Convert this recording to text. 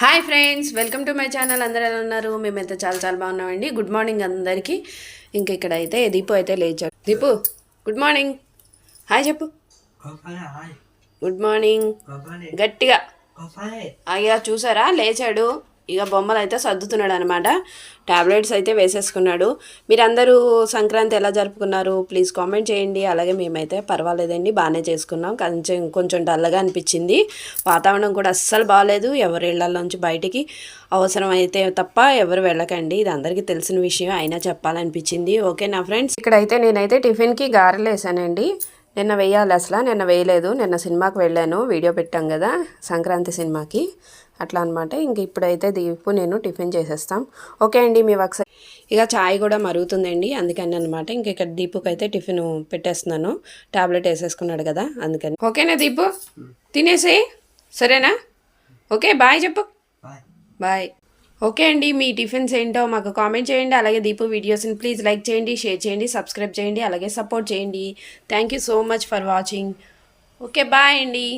Hi friends welcome to my channel అందరూ ఎలా ఉన్నారు? మేమైతే చాలా చాలా బాగున్నామండి. గుడ్ మార్నింగ్ అందరికీ. ఇంకా ఇక్కడ అయితే దీపు అయితే లేచాడు. దీపు గుడ్ మార్నింగ్ హాయ్ చెప్పు. గుడ్ మార్నింగ్ గట్టిగా. అయ్యా చూసారా? లేచాడు. ఇక బొమ్మలు అయితే సర్దుతున్నాడు అనమాట టాబ్లెట్స్ అయితే వేసేసుకున్నాడు. మీరందరూ సంక్రాంతి ఎలా జరుపుకున్నారు? ప్లీజ్ కామెంట్ చేయండి. అలాగే మేమైతే పర్వాలేదండి బాగానే చేసుకున్నాం. కొంచెం కొంచెం డల్గా అనిపించింది. వాతావరణం కూడా అస్సలు బాగాలేదు ఎవరి ఇళ్ళలోంచి బయటికి అవసరం అయితే తప్ప ఎవరు వెళ్ళకండి. ఇది అందరికీ తెలిసిన విషయం అయినా చెప్పాలనిపించింది. ఓకే నా ఫ్రెండ్స్? ఇక్కడైతే నేనైతే టిఫిన్కి గారెలు వేసానండి నిన్న వేయాలి అసలు నిన్న వేయలేదు నిన్న సినిమాకి వెళ్ళాను వీడియో పెట్టాం కదా సంక్రాంతి సినిమాకి. అట్లా అనమాట ఇంక ఇప్పుడైతే దీపు నేను టిఫిన్ చేసేస్తాం. ఓకే అండి మీ వర్క్స్ ఇక చాయ్ కూడా మరుగుతుందండి అందుకని అనమాట ఇంక ఇక్కడ దీపుకి అయితే టిఫిన్ పెట్టేస్తున్నాను. టాబ్లెట్ వేసేసుకున్నాడు కదా అందుకని. ఓకేనా దీపు? తినేసే సరేనా? ఓకే బాయ్ చెప్పు. బాయ్. ఓకే అండి మీ టిఫిన్స్ ఏంటో మాకు కామెంట్ చేయండి అలాగే దీపు వీడియోస్ని ప్లీజ్ లైక్ చేయండి షేర్ చేయండి సబ్స్క్రైబ్ చేయండి అలాగే సపోర్ట్ చేయండి. Thank you so much for watching okay bye అండి.